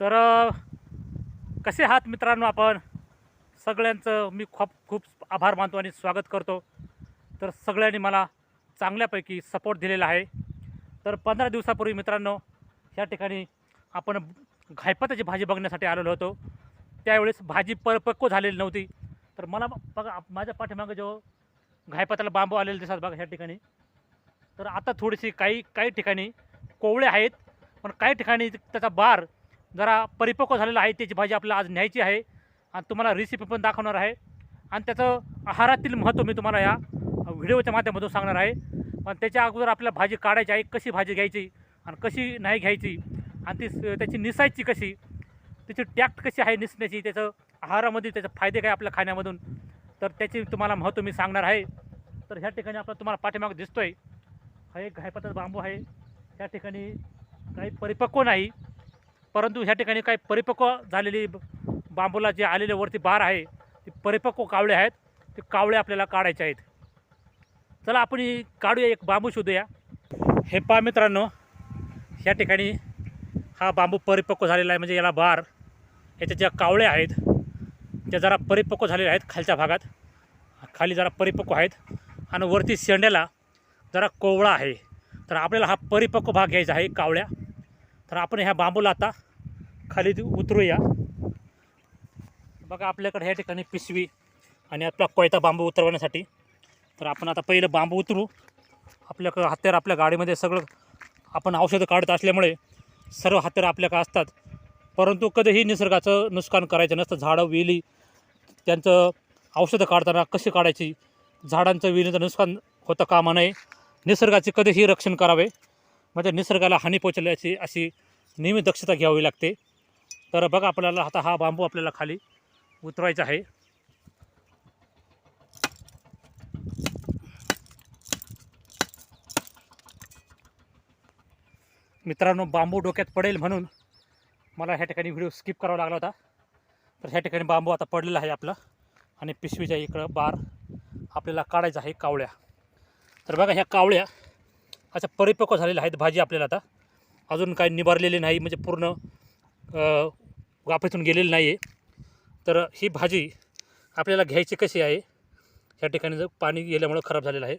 तर कसे आहात मित्रांनो आपण? सगळ्यांचं मी खूप खूप आभार मानतो आणि स्वागत करतो. तर सगळ्यांनी मला चांगल्यापैकी सपोर्ट दिलेला आहे. तर पंधरा दिवसापूर्वी मित्रांनो या ठिकाणी आपण घायपताची भाजी बघण्यासाठी आलेलो होतो. त्यावेळेस भाजी परिपक्व झालेली नव्हती. तर मला बघा माझ्या पाठीमागं जो घायपताला बांबू आलेले दिसतात बघा ह्या ठिकाणी. तर आता थोडीशी काही काही ठिकाणी कोवळे आहेत पण काही ठिकाणी त्याचा बार जरा परिपक्व झालेलं आहे त्याची भाजी आपल्याला आज न्यायची आहे. आणि तुम्हाला रेसिपी पण दाखवणार आहे. आणि त्याचं आहारातील महत्त्व मी तुम्हाला या व्हिडिओच्या माध्यमातून सांगणार आहे. पण त्याच्या अगोदर आपल्याला भाजी काढायची आहे कशी भाजी घ्यायची आणि कशी नाही घ्यायची आणि ती स- त्याची निसायची कशी त्याची टॅक्ट कशी आहे निसण्याची त्याचं आहारामध्ये त्याचे फायदे काय आपल्या खाण्यामधून तर त्याची तुम्हाला महत्त्व मी सांगणार आहे. तर ह्या ठिकाणी आपला तुम्हाला पाठिमाग दिसतो आहे हा एक घायपाताचा बांबू आहे. त्या ठिकाणी काही परिपक्व नाही. परंतु ह्या ठिकाणी काही परिपक्व झालेली बांबूला जे आलेले वरती बार आहे ते परिपक्व कावळे आहेत. ते कावळे आपल्याला काढायचे आहेत. चला आपण काढूया एक बांबू शोधूया. हे पहा मित्रांनो ह्या ठिकाणी हा बांबू परिपक्व झालेला आहे. म्हणजे याला बार याच्या ज्या कावळे आहेत त्या जरा परिपक्व झालेल्या आहेत खालच्या भागात. खाली जरा परिपक्व आहेत. आणि वरती शेंड्याला जरा कोवळा आहे. तर आपल्याला हा परिपक्व भाग घ्यायचा आहे कावळ्या. तर आपण ह्या बांबूला आता खाली उतरूया. बघा आपल्याकडे ह्या ठिकाणी पिशवी आणि आपला कोयता बांबू उतरवण्यासाठी. तर आपण आता पहिलं बांबू उतरू. आपल्याकडं हत्यार आपल्या गाडीमध्ये सगळं आपण औषधं काढत असल्यामुळे सर्व हत्यारं आपल्याकडे असतात. परंतु कधीही निसर्गाचं नुकसान करायचं नसतं. झाडं वेली त्यांचं औषधं काढताना कशी काढायची? झाडांचं विणीचं नुकसान होतं कामा नये. निसर्गाचे कधीही रक्षण करावे. म्हणजे निसर्गाला हानी पोचल्याची अशी नेहमी दक्षता घ्यावी लागते. तर बघा आपल्याला आता हा बांबू आपल्याला खाली उतरवायचा आहे. मित्रांनो बांबू डोक्यात पडेल म्हणून मला ह्या ठिकाणी व्हिडिओ स्किप करावा लागला होता. तर ह्या ठिकाणी बांबू आता पडलेला आहे आपला आणि पिशवीच्या इकडं बार आपल्याला काढायचा आहे कावळ्या. तर बघा ह्या कावळ्या अशा परिपक्व झालेल्या आहेत भाजी आपल्याला आता. अजून काही निभारलेली नाही म्हणजे पूर्ण वापरातून गेलेली नाही आहे तर ही भाजी आपल्याला घ्यायची कशी आहे? ह्या ठिकाणी जर पाणी गेल्यामुळं खराब झालेलं आहे.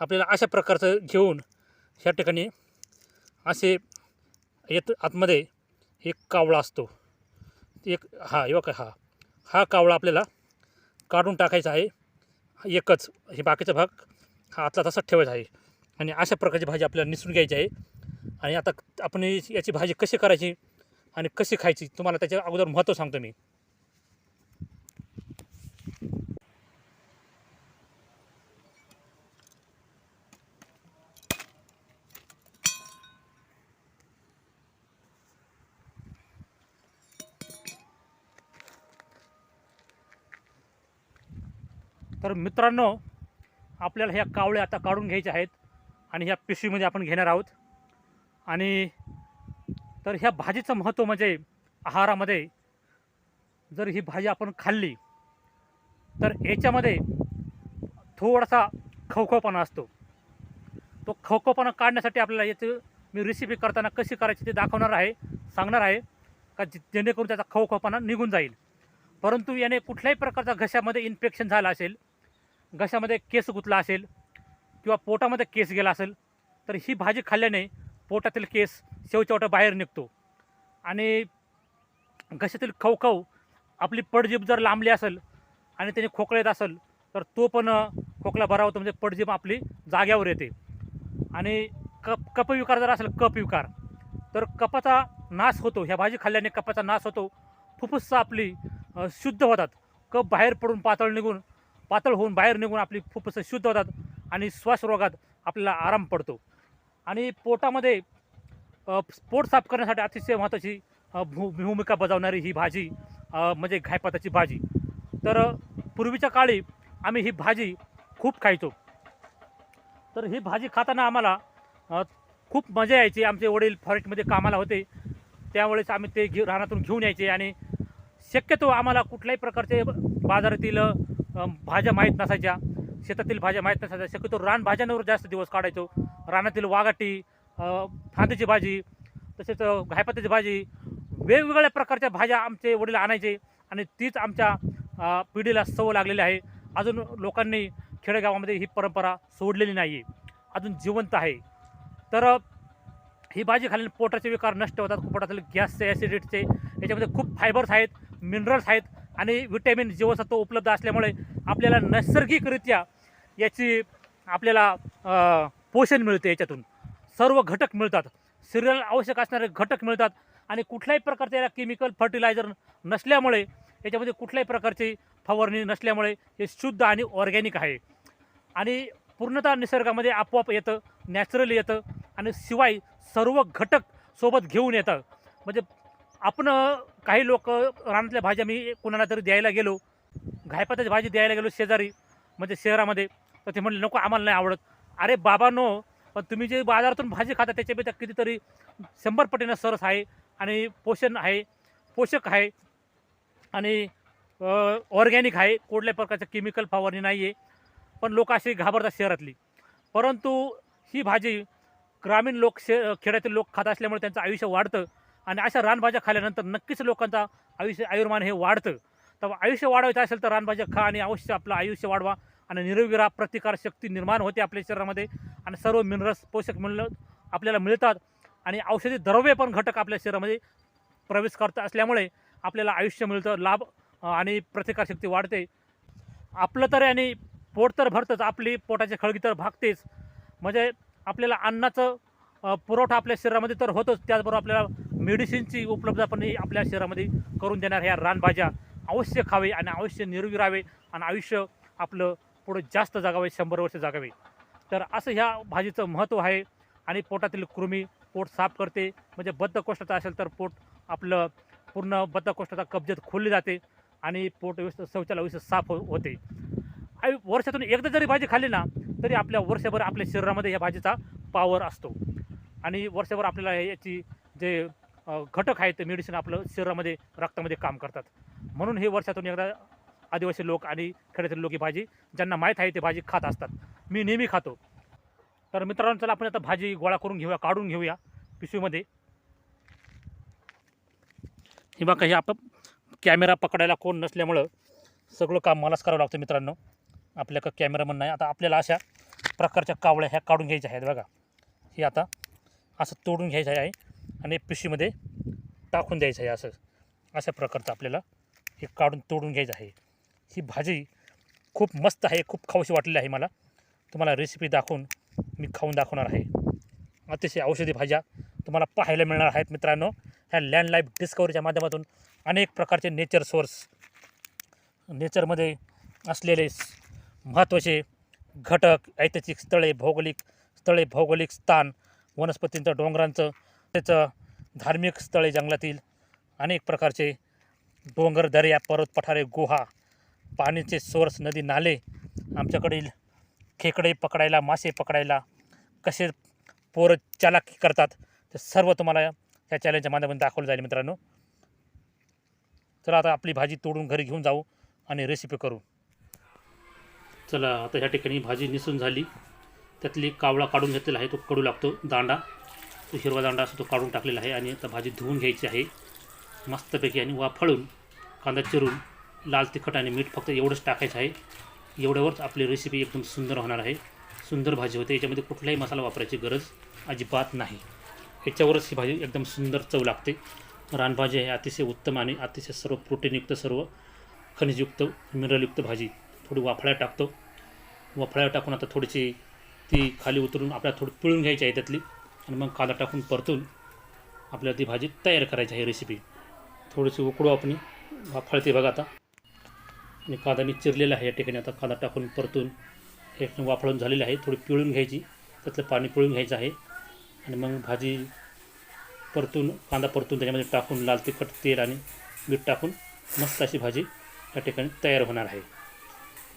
आपल्याला अशा प्रकारचं घेऊन ह्या ठिकाणी असे येत आतमध्ये एक कावळा असतो. एक हा हे का हा. हा कावळा आपल्याला काढून टाकायचा आहे. एकच हे बाकीचा भाग हा आतला तसाच ठेवायचा आहे. आणि अशा प्रकारची भाजी आपल्याला निसून घ्यायची आहे. आणि आता आपण याची भाजी कशी करायची? आणि कशी खायची तुम्हाला त्याच्या अगोदर महत्त्व सांगतो मी. तर मित्रांनो आपल्याला ह्या कावळ्या आता काढून घ्यायच्या आहेत आणि ह्या पिशवीमध्ये आपण घेणार आहोत. आणि तर ह्या भाजीचं महत्त्व म्हणजे आहारामध्ये जर ही भाजी आपण खाल्ली तर याच्यामध्ये थोडासा खवखवपणा असतो. तो खवखवपणा काढण्यासाठी आपल्याला याचं मी रेसिपी करताना कशी करायची ते दाखवणार आहे सांगणार आहे का जेणेकरून त्याचा खवखवपणा निघून जाईल. परंतु याने कुठल्याही प्रकारचा घशामध्ये इन्फेक्शन झालं असेल घशामध्ये केस गुतला असेल किंवा पोटामध्ये केस गेला असेल तर ही भाजी खाल्ल्याने पोटातील केस शेवचेवटा बाहेर निघतो. आणि घशातील खवखव आपली पडजीभ जर लांबली असेल आणि त्याने खोकला येत असेल तर तो पण खोकला बरा होतो म्हणजे पडजीभ आपली जाग्यावर येते. आणि कप कपविकार जर असेल कपविकार तर कपाचा नाश होतो. ह्या भाजी खाल्ल्याने कपाचा नाश होतो. फुफ्फुसं आपली शुद्ध होतात. कप बाहेर पडून पातळ निघून पातळ होऊन बाहेर निघून आपली फुफ्फुसं शुद्ध होतात आणि श्वासरोगात आपल्याला आराम पडतो. आणि पोटामध्ये पोट साफ करण्यासाठी अतिशय महत्त्वाची भू भूमिका बजावणारी ही भाजी म्हणजे घायपाताची भाजी. तर पूर्वीच्या काळी आम्ही ही भाजी खूप खायचो. तर ही भाजी खाताना आम्हाला खूप मजा यायची. आमचे वडील फॉरेस्टमध्ये कामाला होते. त्यावेळेस आम्ही ते घे रानातून घेऊन यायचे आणि शक्यतो आम्हाला कुठल्याही प्रकारचे बाजारातील भाज्या माहीत नसायच्या. शेतातील भाज्या माहीत नसायच्या. शक्यतो रानभाज्यांवर जास्त दिवस काढायचो. रानातील वाघाटी फांदीची भाजी तसेच घायपत्याची घायपत्त्याची भाजी वेगवेगळ्या प्रकारच्या भाज्या आमचे वडील आणायचे आणि तीच आमच्या पिढीला सवय लागलेली आहे. अजून लोकांनी खेडेगावामध्ये ही परंपरा सोडलेली नाही आहे अजून जिवंत आहे. तर ही भाजी खाल्ल्याने पोटाचे विकार नष्ट होतात. पोटातील गॅसचे ॲसिडिटचे याच्यामध्ये खूप फायबर्स आहेत मिनरल्स आहेत आणि विटॅमिन जीवनसत्व उपलब्ध असल्यामुळे आपल्याला नैसर्गिकरित्या याची आपल्याला पोषण मिळते याच्यातून. सर्व घटक मिळतात. सिरियल आवश्यक असणारे घटक मिळतात. आणि कुठल्याही प्रकारचे याला केमिकल फर्टिलायझर नसल्यामुळे याच्यामध्ये कुठल्याही प्रकारची फवारणी नसल्यामुळे हे शुद्ध आणि ऑर्गॅनिक आहे. आणि पूर्णतः निसर्गामध्ये आपोआप येतं नॅचरली येतं आणि शिवाय सर्व घटक सोबत घेऊन येतं. म्हणजे आपण काही लोक रानातल्या भाज्या मी कुणाला तरी द्यायला गेलो घायपाताची भाजी द्यायला गेलो शेजारी म्हणजे शहरामध्ये तर ते म्हणले नको आम्हाला नाही आवडत. अरे बाबा नो. पण तुम्ही जे बाजारातून भाजी खाता त्याच्यापेक्षा कितीतरी शंभर पटीनं सरस आहे आणि पोषण आहे पोषक आहे आणि ऑर्गॅनिक आहे. कुठल्याही प्रकारचं केमिकल फवारणी नाही आहे पण लोक अशी घाबरतात शहरातली. परंतु ही भाजी ग्रामीण लोक शे खेड्यातील लोक खात असल्यामुळे त्यांचं आयुष्य वाढतं आणि अशा रानभाज्या खाल्यानंतर नक्कीच लोकांचा आयुष्य आयुर्मान हे वाढतं. तर आयुष्य वाढवायचं असेल तर रानभाज्या खा आणि अवश्य आपलं आयुष्य वाढवा. आणि निरोगी राहा प्रतिकार शक्ती निर्माण होते आपल्या शरीरामध्ये. आणि सर्व मिनरल्स पोषक मिळणं आपल्याला मिळतात. आणि औषधी द्रव्य पण घटक आपल्या शरीरामध्ये प्रवेश करत असल्यामुळे आपल्याला आयुष्य मिळतं लाभ आणि प्रतिकारशक्ती वाढते. आपलं तर आणि पोट तर भरतंच. आपली पोटाची खळगी तर भागतेच. म्हणजे आपल्याला अन्नाचं पुरवठा आपल्या शरीरामध्ये तर होतोच. त्याचबरोबर आपल्याला मेडिसिनची उपलब्ध पण आपल्या शरीरामध्ये करून देणार ह्या रानभाज्या अवश्य खावे आणि अवश्य निरोगी राहावे. आणि आयुष्य आपलं पुढं जास्त जागावे शंभर वर्ष जागावे. तर असं ह्या भाजीचं महत्त्व आहे आणि पोटातील कृमी पोट साफ करते. म्हणजे बद्धकोष्ठता असेल तर पोट आपलं पूर्ण बद्धकोष्ठता कब्जेत खोलली जाते आणि पोट व्यवस्थित शौचालय व्यवस्थित साफ हो होते. आणि वर्षातून एकदा जरी भाजी खाल्ली ना तरी आपल्या वर्षभर आपल्या शरीरामध्ये या भाजीचा पावर असतो. आणि वर्षभर आपल्याला याची जे घटक आहेत ते मेडिसिन आपलं शरीरामध्ये रक्तामध्ये काम करतात. म्हणून हे वर्षातून एकदा आदिवासी लोक आणि खेड्यातील लोक ही भाजी ज्यांना माहीत आहे ते भाजी खात असतात. मी नेहमी खातो. तर मित्रांनो चला आपण आता भाजी गोळा करून घेऊया काढून घेऊया पिशवीमध्ये. हे बघा हे आपण कॅमेरा पकडायला कोण नसल्यामुळं सगळं काम मलाच करावं लागतं मित्रांनो. आपल्याकडं कॅमेरामन नाही. आता आपल्याला अशा प्रकारच्या कावळ्या ह्या काढून घ्यायच्या आहेत बघा. हे आता असं तोडून घ्यायचं आहे आणि पिशवीमध्ये टाकून द्यायचं आहे असं. अशा प्रकारचं आपल्याला हे काढून तोडून घ्यायचं आहे. ही भाजी खूप मस्त आहे खूप खाऊशी वाटलेली आहे मला. तुम्हाला रेसिपी दाखवून मी खाऊन दाखवणार आहे. अतिशय औषधी भाज्या तुम्हाला पाहायला मिळणार आहेत मित्रांनो. ह्या लँड लाईफ डिस्कवरीच्या माध्यमातून अनेक प्रकारचे नेचर सोर्स नेचरमध्ये असलेले महत्त्वाचे घटक ऐतिहासिक स्थळे भौगोलिक स्थळे भौगोलिक स्थान वनस्पतींचं डोंगरांचं त्याचं धार्मिक स्थळे जंगलातील अनेक प्रकारचे डोंगर दर्या पर्वत पठारे गुहा पाण्याचे सोर्स नदी नाले आमच्याकडील खेकडे पकडायला मासे पकडायला कसे पोरं चालाकी करतात ते सर्व तुम्हाला या चॅलेंजच्या माध्यमातून दाखवलं जाईल मित्रांनो. चला आता आपली भाजी तोडून घरी घेऊन जाऊ आणि रेसिपी करू. चला आता ह्या ठिकाणी भाजी निसून झाली. त्यातली कावळा काढून घेतलेला आहे तो कडू लागतो दांडा. तो हिरवा दांडा असतो तो काढून टाकलेला आहे आणि आता भाजी धुवून घ्यायची आहे. मस्तपैकी आणि वाफळून कांदा चिरून लाल तिखट आणि मीठ फक्त एवढंच टाकायचं आहे. एवढ्यावरच आपली रेसिपी एकदम सुंदर होणार आहे. सुंदर भाजी होते. याच्यामध्ये कुठलाही मसाला वापरायची गरज अजिबात नाही. याच्यावरच ही भाजी एकदम सुंदर चव लागते. रानभाजी आहे अतिशय उत्तम आणि अतिशय सर्व प्रोटीनयुक्त सर्व खनिजयुक्त मिनरलयुक्त भाजी. थोडी वाफळ्या टाकतो. वाफळ्या टाकून आता थोडीशी ती खाली उतरून आपल्याला थोडी पिळून घ्यायची आहे त्यातली. आणि मग कांदा टाकून परतून आपल्याला ती भाजी तयार करायची आहे रेसिपी थोडीशी उकडू आपण. वाफळते बघा आता. आणि कांदा मी चिरलेला आहे या ठिकाणी. आता कांदा टाकून परतून हे वाफळून झालेलं आहे. थोडी पिळून घ्यायची. त्यातलं पाणी पिळून घ्यायचं आहे. आणि मग भाजी परतून कांदा परतून त्याच्यामध्ये टाकून लाल तिखट तेल आणि मीठ टाकून मस्त अशी भाजी या ठिकाणी तयार होणार आहे.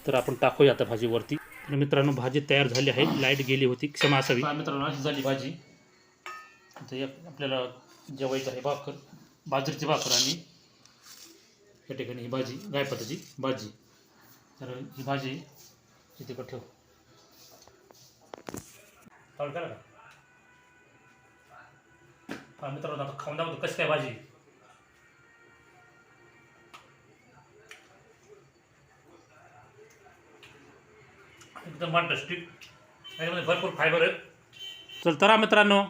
तर आपण टाकूया आता भाजीवरती. तर मित्रांनो भाजी तयार झाली आहे. लाइट गेली होती. क्षमा असावी. मित्रांनो अशी झाली भाजी. तर आपल्याला जेवायचं आहे भाकर बाजरीची भाकर आणि या ठिकाणी ही भाजी गायपाताची भाजी. तर ही भाजी इथे कट ठेव. मित्र मित्रांनो आता खाऊन दाखवतो कशी काय भाजी. एकदम मॅन्टस्टिक त्याच्यामध्ये भरपूर फायबर आहे चल तर मित्रांनो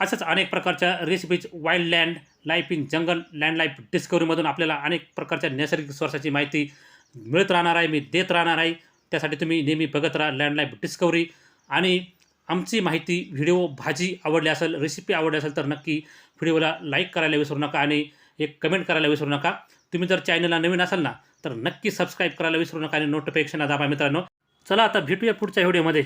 अशाच अनेक प्रकारच्या recipes wild land life in jungle land life डिस्कवरीमधून आपल्याला अनेक प्रकारच्या नैसर्गिक सोर्साची माहिती मिळत राहणार आहे मी देत राहणार आहे. त्यासाठी तुम्ही नेहमी बघत राहा लँड लाईफ डिस्कवरी आणि आमची माहिती व्हिडिओ भाजी आवडली असेल रेसिपी आवडली असेल तर नक्की व्हिडिओला लाईक करायला विसरू नका आणि एक कमेंट करायला विसरू नका. तुम्ही जर चॅनलला नवीन असाल ना तर नक्की सबस्क्राईब करायला विसरू नका आणि नोटिफिकेशन दाबा मित्रांनो. चला आता भेटूया पुढच्या व्हिडिओमध्ये